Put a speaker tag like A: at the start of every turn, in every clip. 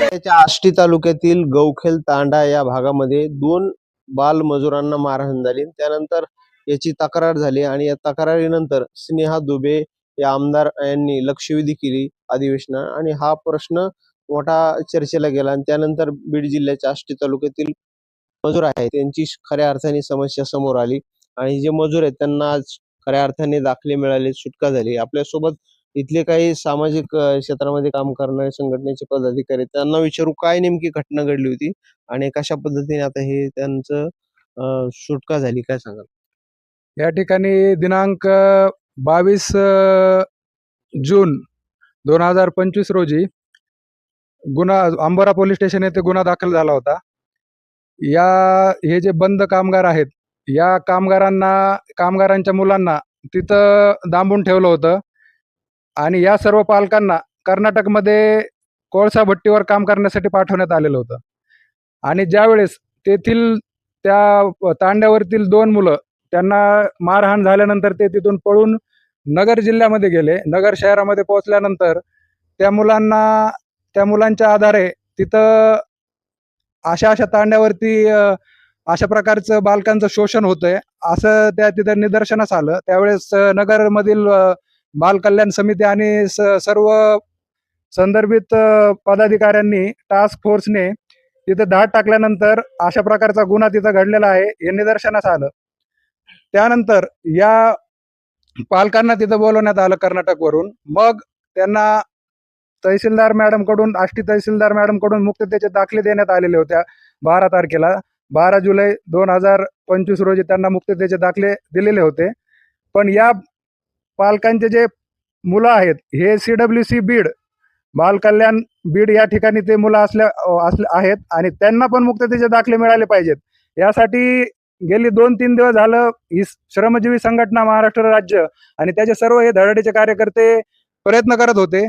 A: त्याच्या आष्टी तालुक्यातील गौखेल तांडा या भागामध्ये दोन बाल मजुरांना मारहाण झाली. त्यानंतर याची तक्रार झाली आणि या तक्रारीनंतर स्नेहा दुबे या आमदार यांनी लक्षवेधी केली अधिवेशनात आणि हा प्रश्न मोठा चर्चेला गेला. आणि त्यानंतर बीड जिल्ह्याच्या आष्टी तालुक्यातील मजूर आहेत त्यांची खऱ्या अर्थाने समस्या समोर आली आणि जे मजूर आहेत त्यांना आज खऱ्या अर्थाने दाखले मिळाले सुटका झाली. आपल्यासोबत इथले काही सामाजिक क्षेत्रामध्ये काम करणारे संघटनेचे पदाधिकारी त्यांना विचारू काय नेमकी घटना घडली होती आणि कशा पद्धतीने आता हे त्यांचं सुटका झाली काय सांगाल?
B: या ठिकाणी दिनांक बावीस जून दोन हजार पंचवीस रोजी गुन्हा अंबोरा पोलीस स्टेशन येथे गुन्हा दाखल झाला होता. या हे जे बंद कामगार आहेत या कामगारांना कामगारांच्या मुलांना तिथं दांबून ठेवलं होतं. आणि या सर्व पालकांना कर्नाटकमध्ये कोळसा भट्टीवर काम करण्यासाठी पाठवण्यात आलेलं होतं. आणि ज्यावेळेस तेथील त्या तांड्यावरतील दोन मुलं त्यांना मारहाण झाल्यानंतर ते तिथून पळून नगर जिल्ह्यामध्ये गेले. नगर शहरामध्ये पोहोचल्यानंतर त्या मुलांना त्या मुलांच्या आधारे तिथं अशा अशा तांड्यावरती अशा प्रकारचं बालकांचं शोषण होतंय. असं त्या तिथं निदर्शनास आलं. त्यावेळेस नगरमधील बालकल्याण समिती आणि स- सर्व संदर्भित पदाधिकाऱ्यांनी टास्क फोर्सने तिथं धाड टाकल्यानंतर अशा प्रकारचा गुन्हा तिथं घडलेला आहे हे निदर्शनास आलं. त्यानंतर या पालकांना तिथं बोलवण्यात आलं कर्नाटकवरून. मग त्यांना तहसीलदार मॅडमकडून आष्टी तहसीलदार मॅडमकडून मुक्ततेचे दाखले देण्यात आलेले होत्या बारा तारखेला. बारा जुलै दोन हजार पंचवीस रोजी त्यांना मुक्ततेचे दाखले दिलेले होते. पण या पालकांचे जे मुलं आहेत हे सी डब्ल्यू सी बीड बालकल्याण बीड या ठिकाणी ते मुलं असल्या असले आहेत आणि त्यांना पण मुक्ततेचे दाखले मिळाले पाहिजेत. यासाठी गेली दोन तीन दिवस झालं ही श्रमजीवी संघटना महाराष्ट्र राज्य आणि त्याचे सर्व हे धडाडीचे कार्यकर्ते प्रयत्न करत होते.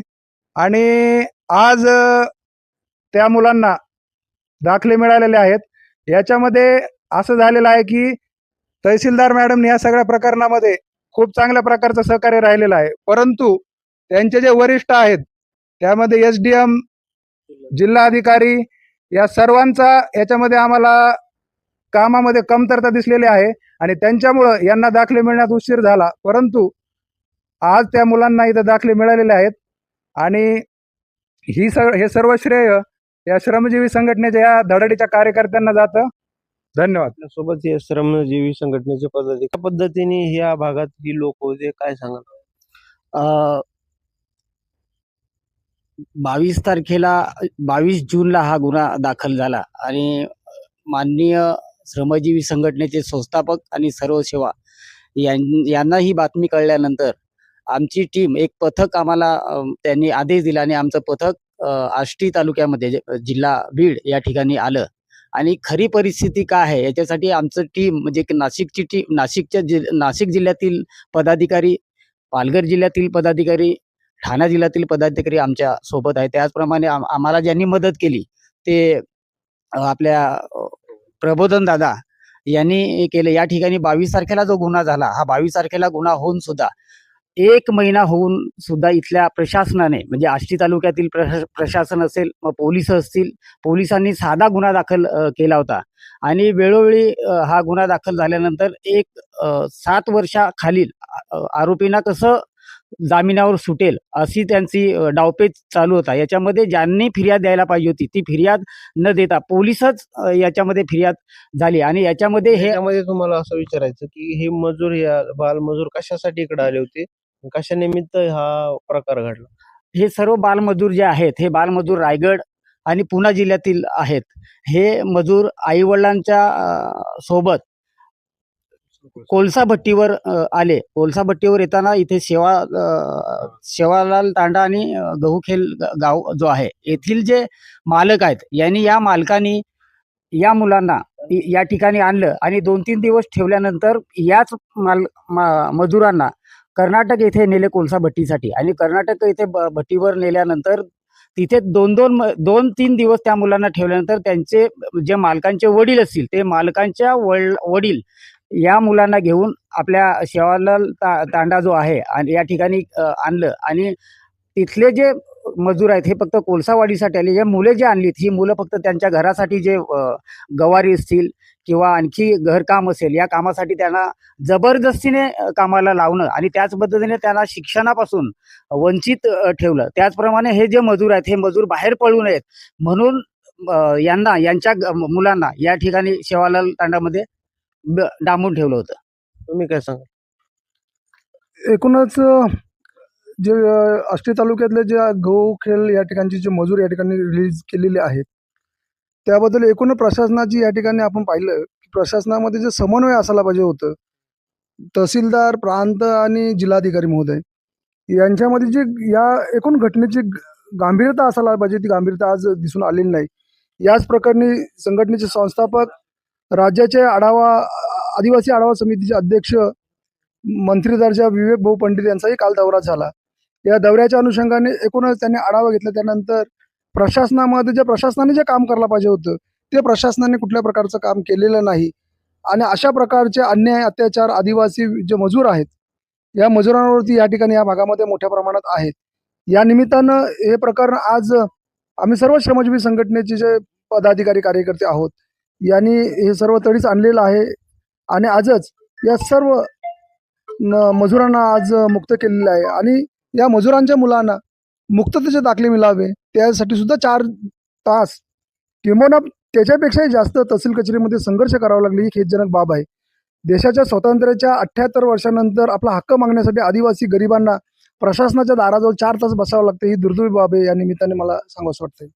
B: आणि आज त्या मुलांना दाखले मिळालेले आहेत. याच्यामध्ये असं झालेलं आहे की तहसीलदार मॅडम या सगळ्या प्रकरणामध्ये खूप चांगल्या प्रकारचं सहकार्य राहिलेलं आहे. परंतु त्यांचे जे वरिष्ठ आहेत त्यामध्ये एस डी एम जिल्हाधिकारी या सर्वांचा याच्यामध्ये आम्हाला कामामध्ये कमतरता दिसलेली आहे आणि त्यांच्यामुळं यांना दाखले मिळण्यात उशीर झाला. परंतु आज त्या मुलांना इथं दाखले मिळालेले आहेत. आणि ही सग हे सर्व श्रेय या श्रमजीवी संघटनेच्या या धडाडीच्या कार्यकर्त्यांना जातं. धन्यवाद.
A: आपल्यासोबत हे श्रमजीवी संघटनेचे पदाधिकारी कशा पद्धतीने ह्या भागात ही लोक होते काय सांगाल?
C: अ, बावीस तारखेला बावीस जूनला हा गुन्हा दाखल झाला आणि माननीय श्रमजीवी संघटनेचे संस्थापक आणि सर्व सेवा यां- यांना ही बातमी कळल्यानंतर आमची टीम एक पथक आम्हाला त्यांनी आदेश दिला आणि आमचं पथक आष्टी तालुक्यामध्ये जिल्हा बीड या ठिकाणी आलं. आणि खरी परिस्थिती काय आहे याच्यासाठी आमचं टीम म्हणजे नाशिकची टीम नाशिकच्या जि नाशिक जिल्ह्यातील पदाधिकारी पालघर जिल्ह्यातील पदाधिकारी ठाणा जिल्ह्यातील पदाधिकारी आमच्यासोबत आहे त्याचप्रमाणे आम- आम्हाला ज्यांनी मदत केली ते आपल्या प्रबोधन दादा यांनी हे केले. या ठिकाणी बावीस तारखेला जो गुन्हा झाला हा बावीस तारखेला गुन्हा होऊन सुद्धा एक महिना होऊन सुद्धा इथल्या प्रशासनाने म्हणजे आष्टी तालुक्यातील प्रशा- प्रशासन असेल मग पोलीस असतील पोलिसांनी साधा गुन्हा दाखल केला होता. आणि वेळोवेळी हा गुन्हा दाखल झाल्यानंतर एक सात वर्षाखालील आरोपींना कसं जामिनावर सुटेल अशी त्यांची डावपेच चालू होता. याच्यामध्ये ज्यांनी फिर्याद द्यायला पाहिजे होती ती फिर्याद न देता पोलिसच याच्यामध्ये फिर्याद झाली. आणि याच्यामध्ये हे
A: तुम्हाला असं विचारायचं की हे मजूर या बालमजूर कशासाठी इकडे आले होते? कशा निमित्त हा प्रकार घडला?
C: हे सर्व बालमजूर जे आहेत हे बालमजूर रायगड आणि पुणा जिल्ह्यातील आहेत. हे मजूर आईवडिलांच्या सोबत कोळसा भट्टीवर आले. कोळसा भट्टीवर येताना इथे सेवा अ, सेवालाल तांडा आणि गहूखेल ग- गाव जो आहे येथील जे मालक आहेत यांनी या मालकांनी या मुलांना इ- या ठिकाणी आणलं आणि दोन तीन दिवस ठेवल्यानंतर याच माल मा- मजुरांना कर्नाटक येथे नेले कोळसा भट्टीसाठी. आणि कर्नाटक येथे ब- भट्टीवर नेल्यानंतर तिथे दोन दोन म- दोन तीन दिवस त्या मुलांना ठेवल्यानंतर त्यांचे जे मालकांचे वडील असतील ते मालकांच्या वड वडील या मुलांना घेऊन आपल्या शेवालाल ता तांडा जो आहे आणि या ठिकाणी आणलं. आणि तिथले जे मजूर आहेत हे फक्त कोळसावाडीसाठी आले. जे मुले जे आणलीत ही मुलं फक्त त्यांच्या घरासाठी जे गवारी असतील किंवा आणखी घरकाम असेल या कामासाठी त्यांना जबरदस्तीने कामाला लावणं आणि त्याच पद्धतीने त्यांना शिक्षणापासून वंचित ठेवलं. त्याचप्रमाणे हे जे मजूर आहेत हे मजूर बाहेर पळू नयेत. म्हणून यांना यांच्या मुलांना या ठिकाणी शेवालाल तांडामध्ये ब- डांबून ठेवलं होतं.
A: तुम्ही काय सांगा
D: एकूणच जे आष्टी तालुक्यातले जे गौखेल या ठिकाणचे जे मजूर या ठिकाणी रिलीज केलेले आहेत त्याबद्दल एकूण प्रशासनाची या ठिकाणी आपण पाहिलं की प्रशासनामध्ये जे समन्वय असायला पाहिजे होतं तहसीलदार प्रांत आणि जिल्हाधिकारी महोदय यांच्यामध्ये जी या एकूण घटनेची ग- गांभीर्यता असायला पाहिजे ती गांभीर्यता आज दिसून आलेली नाही. याच प्रकरणी संघटनेचे संस्थापक राज्याचे आढावा आदिवासी आढावा समितीचे अध्यक्ष मंत्री दर्जा विवेक भाऊ पंडित यांचाही काल दौरा झाला. या दौऱ्याच्या अनुषंगाने एकूणच त्यांनी आढावा घेतला. त्यानंतर प्रशासनामध्ये जे प्रशासनाने जे काम करायला पाहिजे होतं ते प्रशासनाने कुठल्या प्रकारचं काम केलेलं नाही. आणि अशा प्रकारचे अन्याय अत्याचार आदिवासी जे मजूर आहेत या मजुरांवरती या ठिकाणी या भागामध्ये मोठ्या प्रमाणात आहेत. या निमित्तानं हे प्रकरण आज आम्ही सर्व श्रमजीवी संघटनेचे जे पदाधिकारी कार्यकर्ते आहोत यांनी हे सर्व तडीच आणलेलं आहे. आणि आजच या सर्व मजुरांना आज मुक्त केलेलं आहे. आणि या मजुरांच्या मुलांना मुक्ततेचे दाखले मिळावे त्यासाठी सुद्धा चार तास. किंबहुना त्याच्यापेक्षाही जास्त तहसील कचेरीमध्ये संघर्ष करावा लागले ही खेदजनक बाब आहे. देशाच्या स्वातंत्र्याच्या अठ्ठ्याहत्तर वर्षानंतर आपला हक्क मागण्यासाठी आदिवासी गरिबांना प्रशासनाच्या दाराजवळ चार तास बसावं लागतं ही दुर्दैवी बाब आहे या निमित्ताने मला सांगावंसं वाटतंय.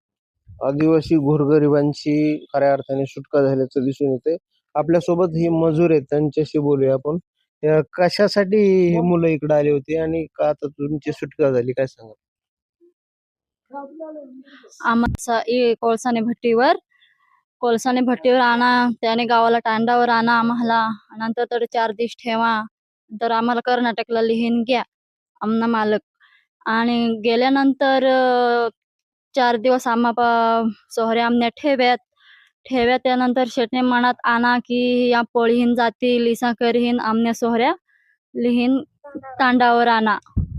A: आदिवासी गोरगरिबांची खऱ्या अर्थाने सुटका झाल्याचं दिसून येते आपल्यासोबत ही मजूर आहेत त्यांच्याशी बोलूया आपण. कशासाठी ही मुलं इकडे आली होती आणि का आता तुमची सुटका झाली काय सांगा
E: आमचा कोळसाने भट्टीवर कोळसाने भट्टीवर आणा त्याने गावाला तांडावर आणा आम्हाला नंतर तर चार दिवस ठेवा तर आम्हाला कर्नाटकला लिहून घ्या आमना मालक. आणि गेल्यानंतर चार दिवस आम्हा सोहरे आमने ठेव्यात ठेव्यात त्यानंतर शेटने मनात आणा की या पळीहीन जातील इसा करीन आमने सोहऱ्या लिहीन तांडावर आणा.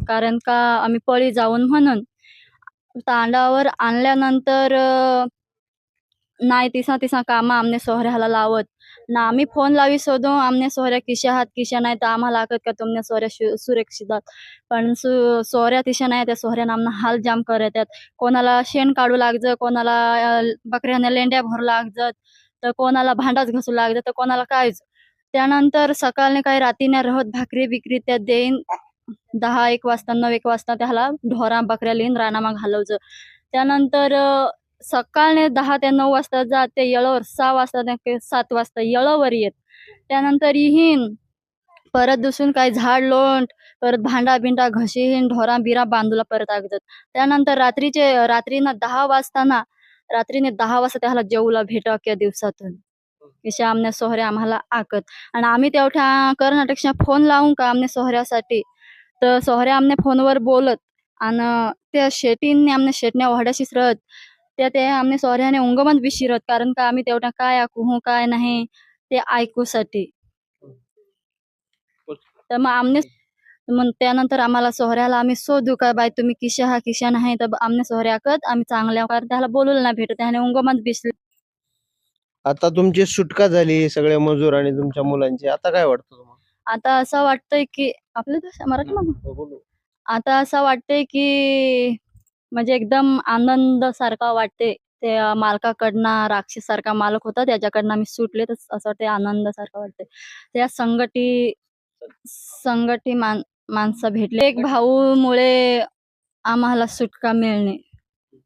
E: कारण का आम्ही पळी जाऊन म्हणून तांडावर आणल्यानंतर नाही तिसा तिसा कामं आमने सोहऱ्याला लावत. ना आम्ही फोन लावी शोधू आमने सोहऱ्या किशा हात किशा नाही तर आम्हाला लागत का तुमने सोहऱ्या सुरक्षित आहात? पण सु सोहऱ्या तिशा नाही त्या सोहऱ्यानं आमना हाल जाम करत आहेत कोणाला शेण काढू लागतं कोणाला बकऱ्याने लेंड्या भरू लागत तर कोणाला भांडाच घसू लागतं तर कोणाला कायच त्यानंतर सकाळने काही रातीने रहत भाकरी बिकरी त्या देईन. दहा एक वाजता नऊ एक वाजता त्याला ढोरा बकऱ्या लिहून रानामा घालवचं त्यानंतर सकाळने दहा ते नऊ वाजता जात ते येळवर सहा वाजता ते सात वाजता येळवर येत. त्यानंतर येईन. परत दुसून काही झाड लोंट परत भांडा बिंडा घशीहीन ढोरा बिरा बांधूला परत आगतात त्यानंतर रात्रीचे रात्रीनं दहा वाजताना रात्रीने दहा वाजता त्याला जेवूला भेट अख्या दिवसातून. अशा आमने सोहऱ्या आम्हाला आकत आणि आम्ही तेवढ्या कर्नाटकच्या फोन लावून का आमने सोहऱ्यासाठी तर सोहरे आमने फोनवर बोलत आणि त्या शेटीने आमने शेटण्या वाड्याशीच राहत त्या ते आमने सोहऱ्याने उंगमत बी शिरत कारण का आम्ही तेवढ्या काय ऐकू काय नाही ते ऐकूसाठी. तर मग आमने मग त्यानंतर आम्हाला सोहऱ्याला आम्ही शोधू का बाई तुम्ही किशा हा किशा नाही तर आमने सोहऱ्याकत आम्ही चांगल्या कारण त्याला बोलूला नाही भेटत त्याने उंगमत बिसले
A: आता तुमची सुटका झाली हे सगळे मजूर आणि तुमच्या मुलांची. आता काय वाटतं
E: आता असं वाटतंय की आपलं तर मराठी मग
A: हो, बोलू.
E: आता असं वाटतंय की म्हणजे एकदम आनंद सारखा वाटते ते अं, मालकाकडनं राक्षस सारखा मालक होता. त्याच्याकडनं आम्ही सुटले तर असं वाटते आनंद सारखा वाटते त्या संगटी संगटी मान माणसं भेटले. एक भाऊ मुळे आम्हाला सुटका मिळणे.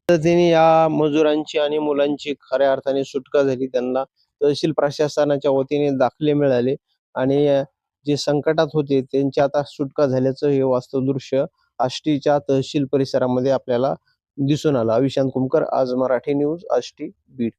A: पद्धतीने या मजुरांची आणि मुलांची खऱ्या अर्थाने सुटका झाली त्यांना. तहसील प्रशासनाच्या वतीने दाखले मिळाले. आणि जे संकटात होते त्यांची आता सुटका झाल्याचं हे वास्तव दृश्य आष्टीच्या तहसील परिसरामध्ये आपल्याला दिसून आलं. अविशांत कुमकर आज मराठी न्यूज आष्टी बीड.